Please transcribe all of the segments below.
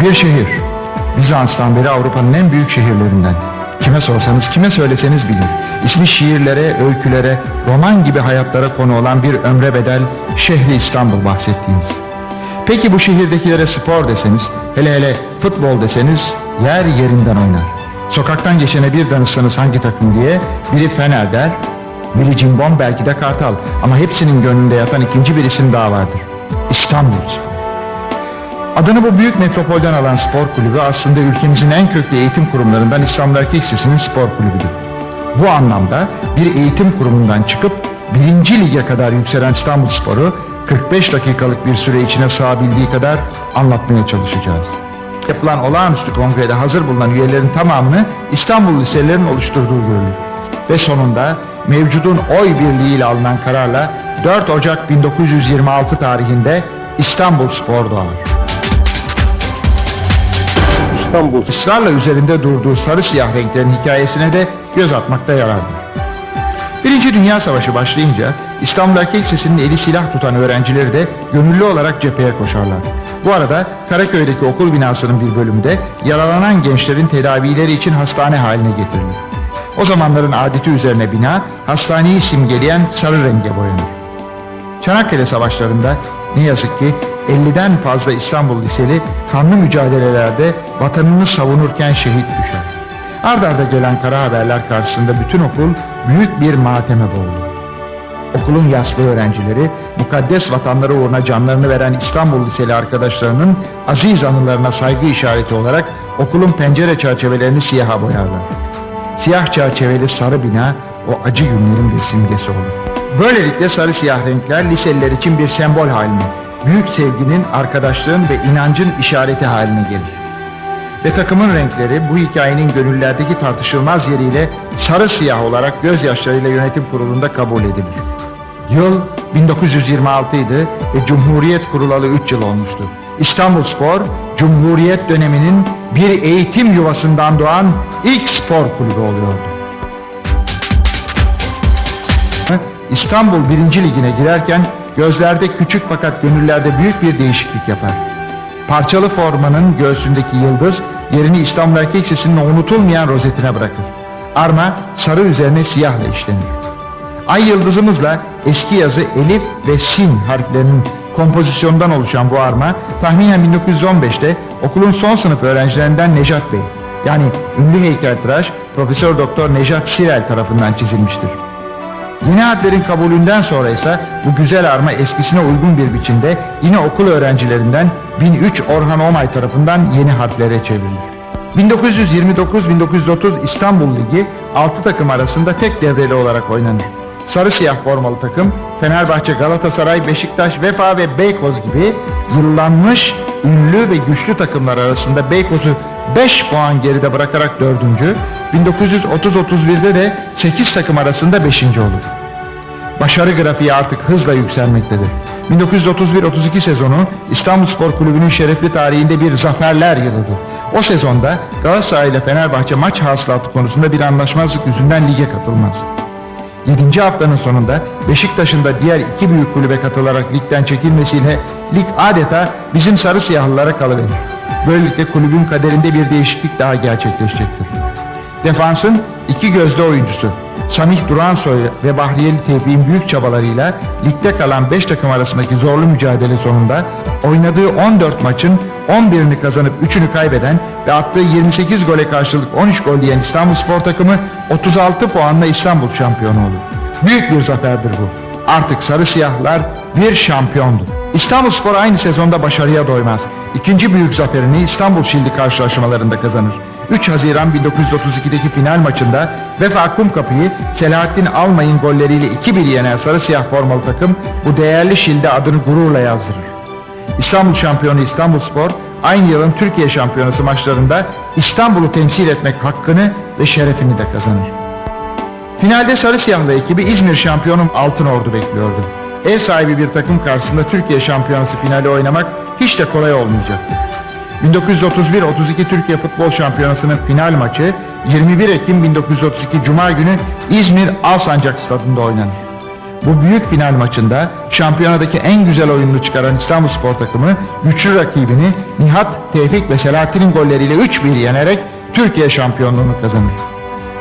Bir şehir. Bizans'tan beri Avrupa'nın en büyük şehirlerinden. Kime sorsanız, kime söyleseniz bilir. İsmi şiirlere, öykülere, roman gibi hayatlara konu olan bir ömre bedel şehri İstanbul bahsettiğimiz. Peki bu şehirdekilere spor deseniz, hele hele futbol deseniz yer yerinden oynar. Sokaktan geçene bir danışsanız hangi takım diye biri Fener der, biri Cimbom belki de Kartal ama hepsinin gönlünde yatan ikinci bir isim daha vardır. İstanbul. Adını bu büyük metropolden alan spor kulübü aslında ülkemizin en köklü eğitim kurumlarından İstanbul Erkek Lisesi'nin spor kulübüdür. Bu anlamda bir eğitim kurumundan çıkıp birinci lige kadar yükselen İstanbul Spor'u 45 dakikalık bir süre içine sığabildiği kadar anlatmaya çalışacağız. Yapılan olağanüstü kongrede hazır bulunan üyelerin tamamını İstanbul liselerin oluşturduğu görülür. Ve sonunda mevcudun oy birliğiyle alınan kararla 4 Ocak 1926 tarihinde İstanbul Spor doğar. İstanbul ısrarla üzerinde durduğu sarı siyah renklerin hikayesine de göz atmakta yarar var. Birinci Dünya Savaşı başlayınca İstanbul Erkek Lisesi'nin eli silah tutan öğrencileri de gönüllü olarak cepheye koşarlar. Bu arada Karaköy'deki okul binasının bir bölümü de yaralanan gençlerin tedavileri için hastane haline getirilir. O zamanların adeti üzerine bina hastaneyi simgeleyen sarı renge boyanır. Çanakkale Savaşları'nda ne yazık ki 50'den fazla İstanbul Liseli kanlı mücadelelerde vatanını savunurken şehit düşer. Ard arda gelen kara haberler karşısında bütün okul büyük bir mateme boğulur. Okulun yaslı öğrencileri mukaddes vatanları uğruna canlarını veren İstanbul Liseli arkadaşlarının aziz anılarına saygı işareti olarak okulun pencere çerçevelerini siyaha boyarlar. Siyah çerçeveli sarı bina o acı günlerin bir simgesi olur. Böylelikle sarı siyah renkler liseliler için bir sembol haline, büyük sevginin, arkadaşlığın ve inancın işareti haline gelir. Ve takımın renkleri bu hikayenin gönüllerdeki tartışılmaz yeriyle sarı siyah olarak gözyaşlarıyla yönetim kurulunda kabul edilir. Yıl 1926 idi ve Cumhuriyet kurulalı 3 yıl olmuştu. İstanbul Spor, Cumhuriyet döneminin bir eğitim yuvasından doğan ilk spor kulübü oluyordu. İstanbul 1. Ligine girerken gözlerde küçük fakat gönüllerde büyük bir değişiklik yapar. Parçalı formanın göğsündeki yıldız yerini İstanbul Erkek unutulmayan rozetine bırakır. Arma sarı üzerine siyahla işlenir. Ay yıldızımızla eski yazı elif ve sin harflerinin kompozisyonundan oluşan bu arma tahminen 1915'te okulun son sınıf öğrencilerinden Necat Bey yani ünlü heykeltıraş Profesör Doktor Necat Şirel tarafından çizilmiştir. Yeni harflerin kabulünden sonra ise bu güzel arma eskisine uygun bir biçimde yine okul öğrencilerinden 1003 Orhan Omay tarafından yeni harflere çevrilir. 1929-1930 İstanbul Ligi 6 takım arasında tek devreli olarak oynanır. Sarı siyah formalı takım Fenerbahçe, Galatasaray, Beşiktaş, Vefa ve Beykoz gibi yıllanmış ünlü ve güçlü takımlar arasında Beykoz'u 5 puan geride bırakarak dördüncü, 1930-31'de de 8 takım arasında 5. olur. Başarı grafiği artık hızla yükselmektedir. 1931-32 sezonu İstanbulspor Kulübü'nün şerefli tarihinde bir zaferler yılıdır. O sezonda Galatasaray ile Fenerbahçe maç hasılatı konusunda bir anlaşmazlık yüzünden lige katılmaz. 7. haftanın sonunda Beşiktaş'ın da diğer iki büyük kulübe katılarak ligden çekilmesiyle lig adeta bizim sarı siyahlılara kalıverir. Böylelikle kulübün kaderinde bir değişiklik daha gerçekleşecektir. Defansın iki gözde oyuncusu Samih Duransoy ve Bahriyeli Tevfik'in büyük çabalarıyla ligde kalan 5 takım arasındaki zorlu mücadele sonunda oynadığı 14 maçın 11'ini kazanıp 3'ünü kaybeden ve attığı 28 gole karşılık 13 gol yiyen İstanbul Spor takımı 36 puanla İstanbul şampiyonu olur. Büyük bir zaferdir bu. Artık sarı siyahlar bir şampiyondur. İstanbul Spor aynı sezonda başarıya doymaz. İkinci büyük zaferini İstanbul Şildi karşılaşmalarında kazanır. 3 Haziran 1932'deki final maçında Vefa Kumkapı'yı Selahattin Almay'ın golleriyle 2-1 yenen sarı siyah formalı takım bu değerli şilde adını gururla yazdırır. İstanbul şampiyonu İstanbulspor aynı yılın Türkiye şampiyonası maçlarında İstanbul'u temsil etmek hakkını ve şerefini de kazanır. Finalde sarı siyahlı ekibi İzmir şampiyonu Altın Ordu bekliyordu. Ev sahibi bir takım karşısında Türkiye şampiyonası finali oynamak hiç de kolay olmayacaktı. 1931-32 Türkiye Futbol Şampiyonası'nın final maçı 21 Ekim 1932 Cuma günü İzmir Alsancak Stadı'nda oynanır. bu büyük final maçında şampiyonadaki en güzel oyununu çıkaran İstanbulspor takımı güçlü rakibini Nihat, Tevfik ve Selahattin'in golleriyle 3-1 yenerek Türkiye şampiyonluğunu kazanır.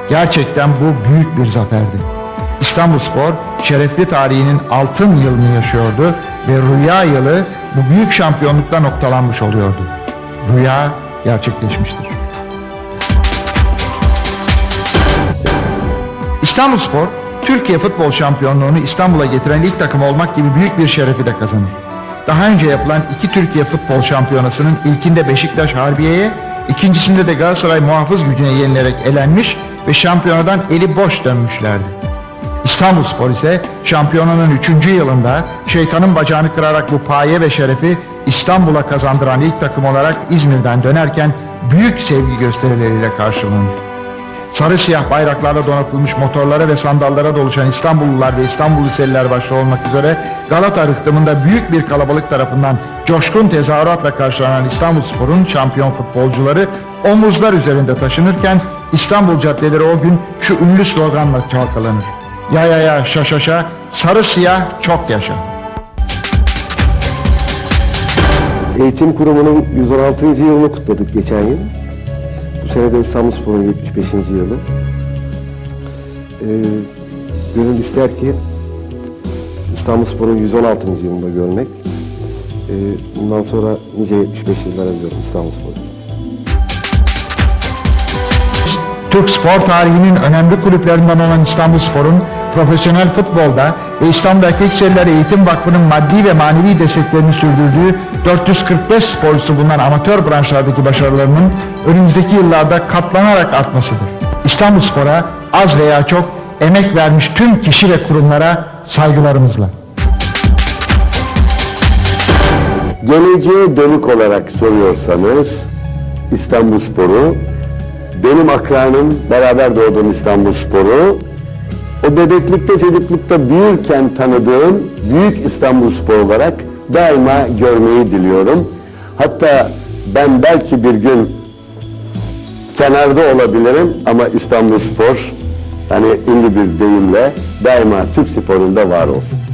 Gerçekten bu büyük bir zaferdi. İstanbulspor şerefli tarihinin altın yılını yaşıyordu ve rüya yılı bu büyük şampiyonlukla noktalanmış oluyordu. Rüya gerçekleşmiştir. İstanbulspor, Türkiye futbol şampiyonluğunu İstanbul'a getiren ilk takım olmak gibi büyük bir şerefi de kazanır. Daha önce yapılan iki Türkiye futbol şampiyonasının ilkinde Beşiktaş Harbiye'ye, ikincisinde de Galatasaray muhafız gücüne yenilerek elenmiş ve şampiyonadan eli boş dönmüşlerdi. İstanbulspor ise şampiyonanın üçüncü yılında şeytanın bacağını kırarak bu paye ve şerefi İstanbul'a kazandıran ilk takım olarak İzmir'den dönerken büyük sevgi gösterileriyle karşılanır. Sarı siyah bayraklarla donatılmış motorlara ve sandallara doluşan İstanbullular ve İstanbul Liseliler başta olmak üzere Galata rıhtımında büyük bir kalabalık tarafından coşkun tezahüratla karşılanan İstanbulspor'un şampiyon futbolcuları omuzlar üzerinde taşınırken İstanbul caddeleri o gün şu ünlü sloganla çalkalanır. Ya ya ya şa şa şa sarı siyah çok yaşa. Eğitim Kurumu'nun 116. yılını kutladık geçen yıl. Bu sene de İstanbulspor'un 75. yılı. Ee, gönül ister ki İstanbulspor'un 116. yılında görmek. Ee, bundan sonra nice 75 yıllara diliyorum İstanbulspor'u. Türk spor tarihinin önemli kulüplerinden olan İstanbulspor'un profesyonel futbolda ve İstanbul Erkek Seriler Eğitim Vakfı'nın maddi ve manevi desteklerini sürdürdüğü 445 sporcusu bulunan amatör branşlardaki başarılarının önümüzdeki yıllarda katlanarak artmasıdır. İstanbulspor'a az veya çok emek vermiş tüm kişi ve kurumlara saygılarımızla. Geleceğe dönük olarak soruyorsanız İstanbulspor'u benim akranım beraber doğduğum İstanbulspor'u o bebeklikte çocuklukta büyürken tanıdığım büyük İstanbulspor olarak daima görmeyi diliyorum. Hatta ben belki bir gün kenarda olabilirim ama İstanbulspor hani ünlü bir deyimle daima Türk sporunda var olsun.